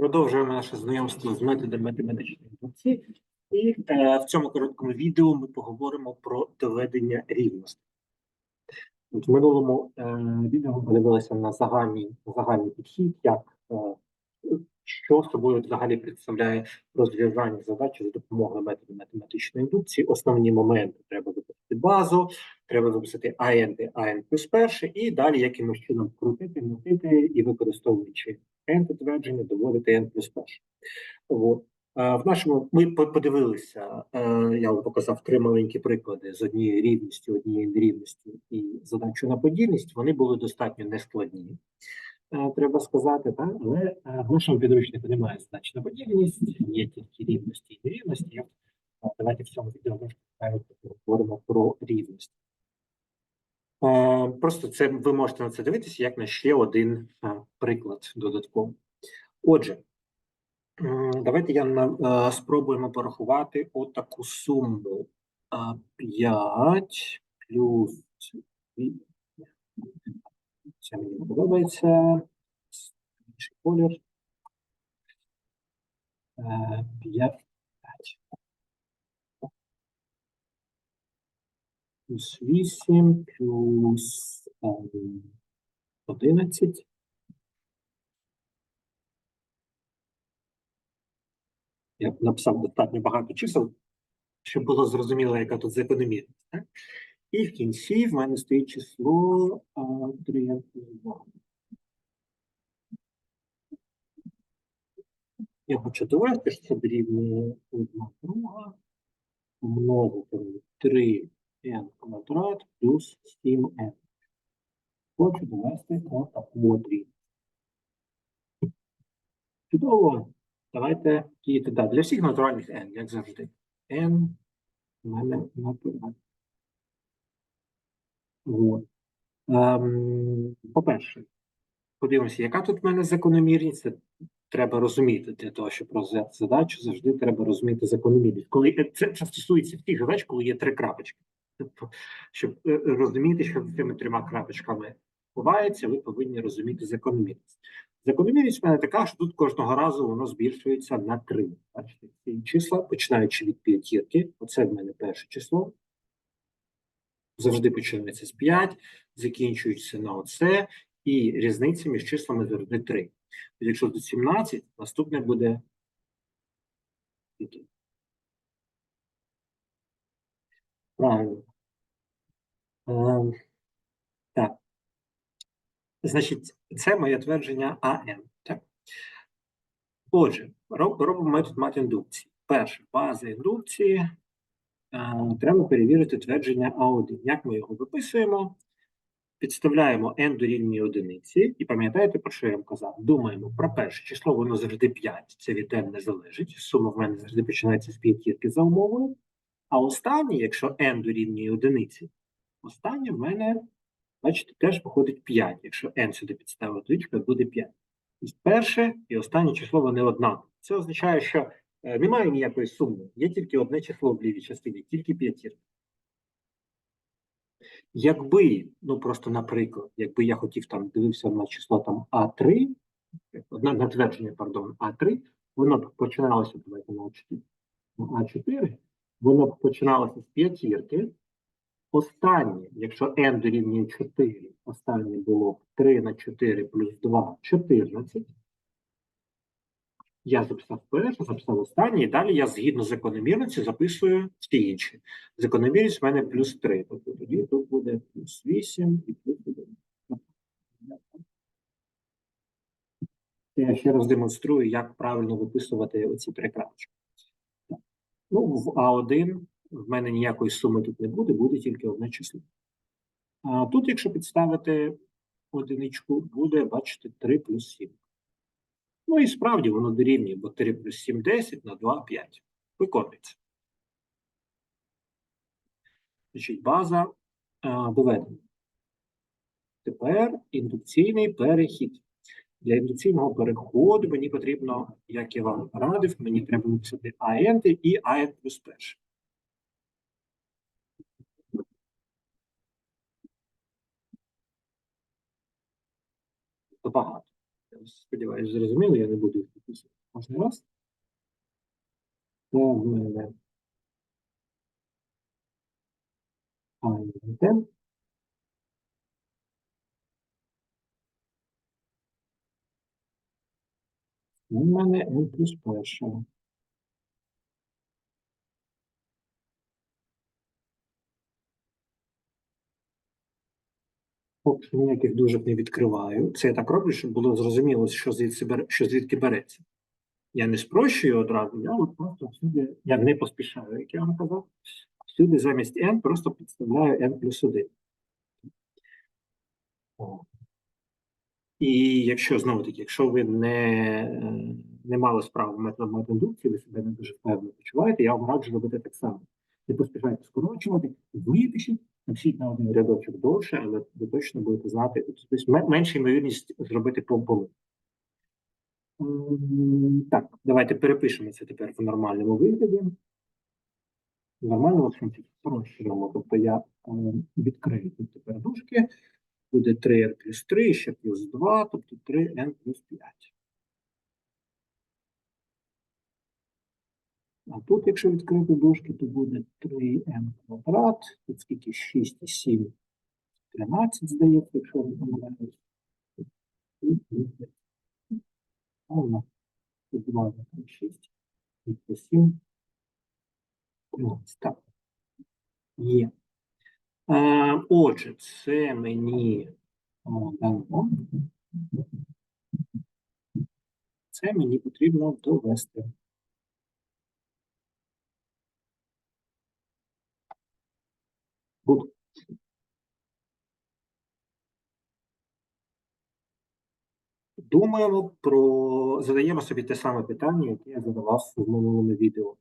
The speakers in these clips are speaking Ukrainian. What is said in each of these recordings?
Продовжуємо наше знайомство з методами математичної індукції. І е, в цьому короткому відео ми поговоримо про доведення рівності. В минулому е, відео ми подивилися на загальний, загальний підхід, як е, що собою взагалі представляє розв'язання задачі за допомогою методу математичної індукції. Основні моменти треба виписати базу, треба виписати АН, де АН плюс перше, і далі якимось чином крутити, мутити і використовуючи n підтвердження, доводити n плюс перше. Е, В нашому ми подивилися, е, я вам показав три маленькі приклади з однією рівністю, однією нерівністю і задачу на подільність. Вони були достатньо нескладні, треба сказати, так? але е, в нашому підручнику немає задач на подільність, є тільки рівності і нерівності. Е, Давайте в цьому відео ми поговоримо про рівність. Е, Просто це ви можете на це дивитися як на ще один е, приклад додатково. Отже, давайте я е, спробуємо порахувати отаку суму. 5 плюс це мені подобається. Інший колір. Е, 5 плюс 8 плюс ем, 11. Я б написав достатньо багато чисел, щоб було зрозуміло, яка тут закономірність. І в кінці в мене стоїть число 3 2. Я хочу довести, що дорівнює 1 друга множити на 3n квадрат плюс 7n. Хочу довести от рівність. Чудово. Давайте діяти далі. Для всіх натуральних n, як завжди. n у мене натуральний. От. Ем, по-перше, подивимося, яка тут в мене закономірність. Це треба розуміти для того, щоб розв'язати задачу, завжди треба розуміти закономірність. Коли е, це, це стосується всіх задач, коли є три крапочки. Тобто, щоб е, розуміти, що цими трьома крапочками ховається, ви повинні розуміти закономірність. Закономірність в мене така, що тут кожного разу воно збільшується на 3. Бачите, ці числа, починаючи від п'ятірки, оце в мене перше число. Завжди починається з 5, закінчується на оце, і різниця між числами завжди 3. Тобто, Якщо тут 17, наступне буде? Правильно. Ем, так. Значить, це моє твердження АН. Так? Отже, робимо метод мат-індукції. Перше, база індукції. Треба перевірити твердження А1. Як ми його виписуємо? Підставляємо n дорівнює одиниці, і пам'ятаєте, про що я вам казав? Думаємо про перше число, воно завжди 5, це від n не залежить. Сума в мене завжди починається з п'ятірки за умовою. А останнє, якщо n дорівнює одиниці, останнє в мене, бачите, теж виходить 5. Якщо n сюди підставити, буде 5. Тобто перше і останнє число вони однакові. Це означає, що немає ніякої суми, є тільки одне число в лівій частині, тільки п'ятірка. Якби, ну просто наприклад, якби я хотів там дивився на число там А3, на, твердження, пардон, А3, воно б починалося, давайте на А4, на А4, воно б починалося з п'ятірки. Останнє, якщо n дорівнює 4, останнє було б 3 на 4 плюс 2 – 14. Я записав перше, записав останнє, і далі я згідно з закономірності записую всі інші. Закономірність в мене плюс 3. Тобто тоді тут буде плюс 8 і плюс 1. Я ще раз демонструю, як правильно виписувати оці три крапочки. Ну, в А1 в мене ніякої суми тут не буде, буде тільки одне число. А тут, якщо підставити одиничку, буде, бачите, 3 плюс 7. Ну і справді воно дорівнює, бо 3 плюс 7 – 10, на 2 – 5. Виконується. Значить, база а, доведена. Тепер індукційний перехід. Для індукційного переходу мені потрібно, як я вам радив, мені треба написати АН і АН плюс перше. Багато. Сподіваюся, зрозуміло, я не буду їх підписувати. Можна раз. Це в мене item. У мене n плюс перша. Поки ніяких дужок не відкриваю. Це я так роблю, щоб було зрозуміло, що звідси що звідки береться. Я не спрощую одразу, я от просто всюди, я не поспішаю, як я вам казав. Всюди замість n просто підставляю n плюс 1. О. І якщо знову таки, якщо ви не, е, не мали справу методом індукції, ви себе не дуже впевнено почуваєте, я вам раджу робити так само. Не поспішайте скорочувати, випишіть, напишіть на один рядочок довше, але ви точно будете знати, тобто менша ймовірність зробити помилку. Так, давайте перепишемо це тепер в нормальному вигляді. В нормальному спрощуємо. Тобто я е, відкрию тут тепер дужки, буде 3n плюс 3, ще плюс 2, тобто 3n плюс 5. А тут, якщо відкрити дужки, то буде 3n квадрат, тут скільки 6 і 7, 13, здається, якщо не помиляюсь. І буде Ровно. Тут 2, 6, і плюс 7, 13. Так. Є. А, отже, це мені дано. Це мені потрібно довести. Буду. Думаємо про задаємо собі те саме питання, яке я задавав в минулому відео.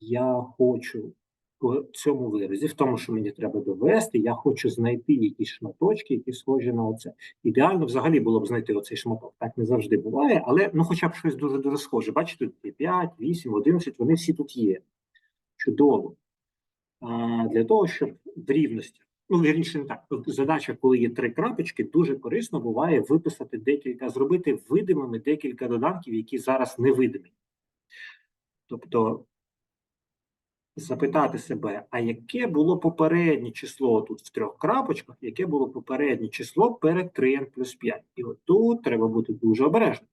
Я хочу в цьому виразі, в тому, що мені треба довести, я хочу знайти якісь шматочки, які схожі на оце. Ідеально взагалі було б знайти оцей шматок. Так не завжди буває, але ну хоча б щось дуже дуже схоже. Бачите, тут є 5, 8, 11, вони всі тут є. Чудово. Для того, щоб в рівності, ну вірніше не так, задача, коли є три крапочки, дуже корисно буває виписати декілька, зробити видимими декілька доданків, які зараз невидимі. Тобто запитати себе, а яке було попереднє число тут в трьох крапочках, яке було попереднє число перед 3n плюс 5. І от тут треба бути дуже обережним.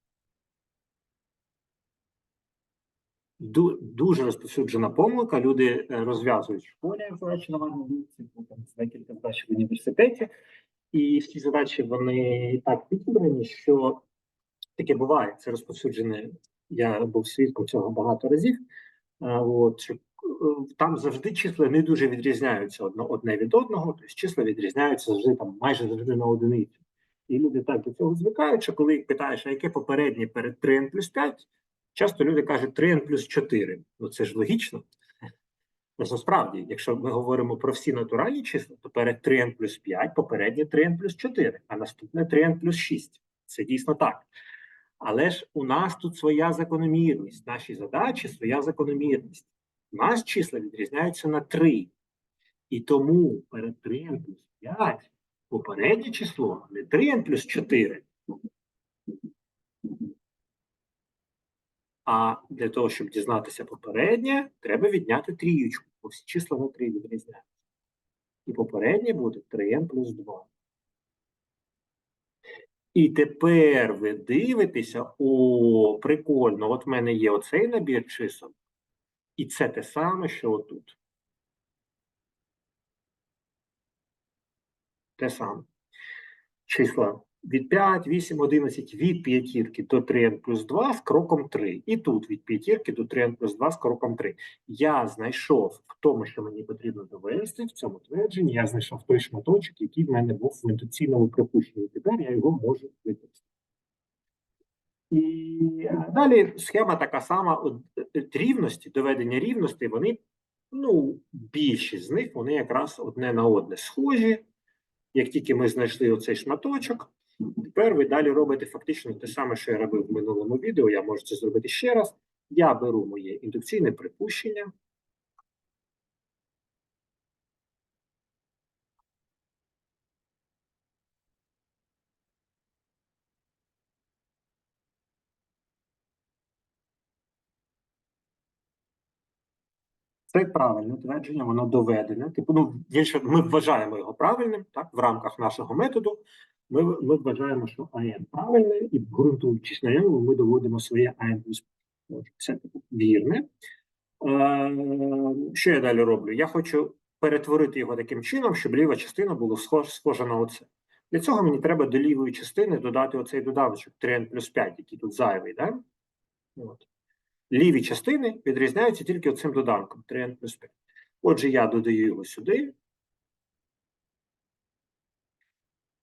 Дуже розповсюджена помилка. Люди е, розв'язують в школі задачі на ванній там з декілька задач в університеті, і всі задачі вони так підібрані, що таке буває. Це розповсюджене. Я був свідком цього багато разів. От що, е, там завжди числа не дуже відрізняються одне, від одного, тобто числа відрізняються завжди там майже завжди на одиницю. І люди так до цього звикають, що коли їх питаєш, а яке попереднє перед 3n плюс 5, часто люди кажуть 3n плюс 4. Ну це ж логічно. Ну, Насправді, якщо ми говоримо про всі натуральні числа, то перед 3n плюс 5 попереднє 3n плюс 4, а наступне 3n плюс 6. Це дійсно так. Але ж у нас тут своя закономірність, наші задачі своя закономірність. У нас числа відрізняються на 3. І тому перед 3n плюс 5 попереднє число не 3n плюс 4. А для того, щоб дізнатися попереднє, треба відняти трієчку, бо всі числа на 3 відрізняються. І попереднє буде 3n плюс 2. І тепер ви дивитеся, о, прикольно, от в мене є оцей набір чисел, і це те саме, що отут. Те саме. Числа від 5, 8, 11, від п'ятірки до 3n плюс 2 з кроком 3. І тут від п'ятірки до 3n плюс 2 з кроком 3. Я знайшов в тому, що мені потрібно довести, в цьому твердженні, я знайшов той шматочок, який в мене був в індукційному припущенні. Тепер я його можу використати. І е, далі схема така сама. Е, рівності, доведення рівності, вони, ну, більшість з них, вони якраз одне на одне схожі. Як тільки ми знайшли оцей шматочок, Тепер ви далі робите фактично те саме, що я робив в минулому відео. Я можу це зробити ще раз. Я беру моє індукційне припущення. Це правильне твердження, воно доведене. Типу, ну ми вважаємо його правильним так, в рамках нашого методу. Ми, ми вважаємо, що АН правильне, і ґрунтуючись на ньому, ми доводимо своє АН Це вірне. Що я далі роблю? Я хочу перетворити його таким чином, щоб ліва частина була схож, схожа на оце. Для цього мені треба до лівої частини додати оцей додавочок 3n плюс 5, який тут зайвий. Да? От. Ліві частини відрізняються тільки оцим доданком 3n плюс 5. Отже, я додаю його сюди.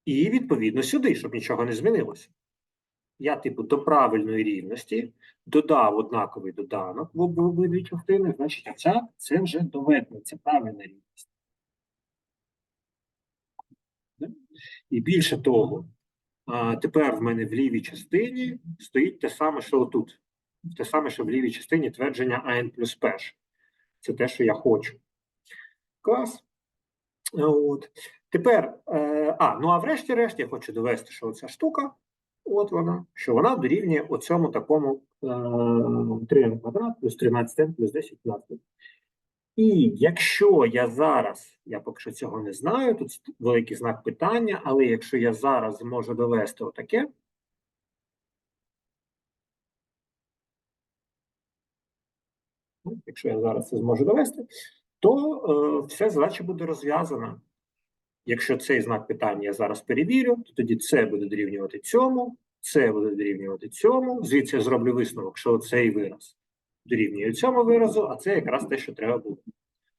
І відповідно сюди, щоб нічого не змінилося. Я, типу, до правильної рівності додав однаковий доданок в обидві частини, значить, ця це вже доведено, це правильна рівність. І більше того, тепер в мене в лівій частині стоїть те саме, що отут. Те саме, що в лівій частині твердження АН плюс перше. Це те, що я хочу. Клас. От. Тепер, е, а, ну а врешті-решт я хочу довести, що оця штука, от вона, що вона дорівнює оцьому такому е, 3 квадрат плюс 13 плюс 10 15. І якщо я зараз, я поки що цього не знаю, тут великий знак питання, але якщо я зараз зможу довести отаке, ну, якщо я зараз це зможу довести, то е, вся задача буде розв'язана. Якщо цей знак питання я зараз перевірю, то тоді це буде дорівнювати цьому, це буде дорівнювати цьому. Звідси я зроблю висновок, що цей вираз дорівнює цьому виразу, а це якраз те, що треба було.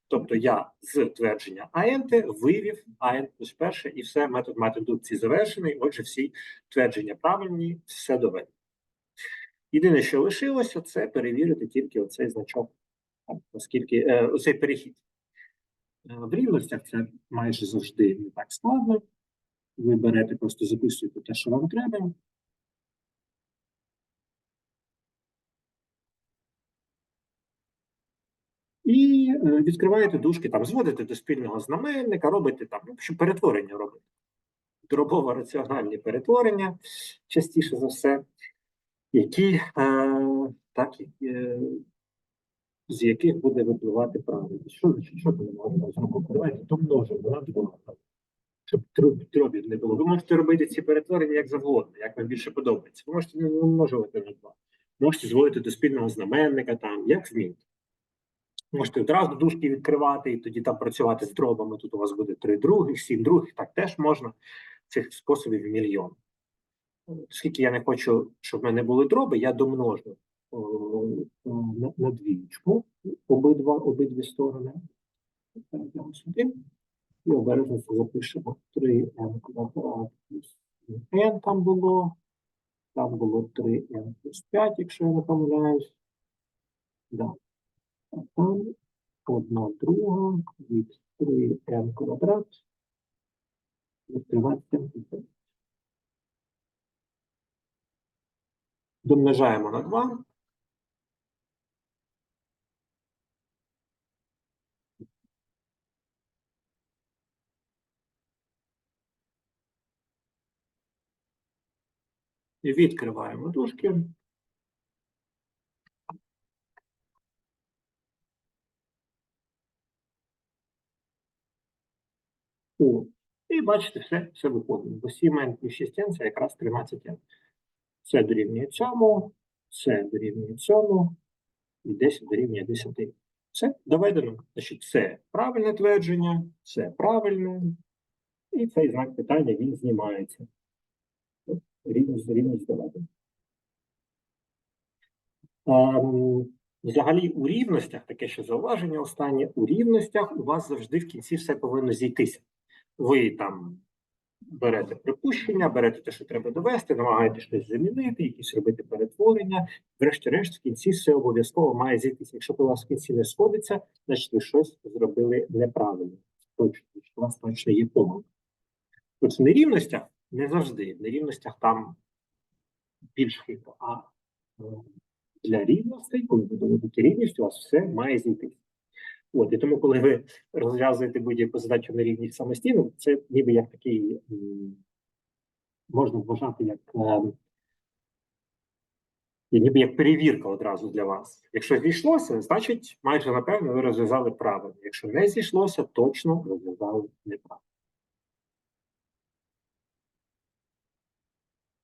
Тобто я з твердження АНТ вивів АН плюс перше, і все, метод методукції завершений. Отже, всі твердження правильні, все доведено. Єдине, що лишилося, це перевірити тільки оцей значок, оскільки е, оцей перехід. В рівностях це майже завжди не так складно. Ви берете, просто записуєте те, що вам треба. І е, відкриваєте дужки, там зводите до спільного знаменника, робите там, ну, перетворення робити. Дробово раціональні перетворення, частіше за все, які е, так, е, з яких буде випливати правильність. Що значить, що ви можете зробити? Давайте домножимо на два, щоб троб- дробів не було. Ви можете робити ці перетворення як завгодно, як вам більше подобається. Ви можете не домножувати на два. Можете зводити до спільного знаменника, там, як змінити. Можете одразу дужки відкривати і тоді там працювати з дробами. Тут у вас буде три других, сім других, так теж можна. Цих способів мільйон. Оскільки я не хочу, щоб в мене були дроби, я домножу на, на двічку обидва, обидві сторони. Перейдемо сюди. І обережно запишемо 3n квадрат плюс n там було. Там було 3n плюс 5, якщо я не помиляюсь. Да. А там одна друга від 3n квадрат від 13 плюс 5. Домножаємо на 2. Відкриваємо дужки. О, і бачите, все, все виходить. Бо 7n плюс 6n це якраз 13n. Це дорівнює цьому, це дорівнює цьому, і 10 дорівнює 10. Все доведено. Значить, це правильне твердження, це правильне. І цей знак питання він знімається. Рівність рівність доведена. Ем, Взагалі у рівностях, таке ще зауваження останнє, у рівностях у вас завжди в кінці все повинно зійтися. Ви там берете припущення, берете те, що треба довести, намагаєтесь щось замінити, якісь робити перетворення. Врешті-решт, в кінці все обов'язково має зійтися. Якщо у вас в кінці не сходиться, значить ви щось зробили неправильно. Точно, у вас точно є помилка. От в нерівностях не завжди. В нерівностях там більш хитро. А е, для рівностей, коли ви доводите рівність, у вас все має зійтися. От, і тому, коли ви розв'язуєте будь-яку задачу на рівність самостійно, це ніби як такий можна вважати як, е, І ніби як перевірка одразу для вас. Якщо зійшлося, значить майже напевно ви розв'язали правильно. Якщо не зійшлося, точно розв'язали неправильно.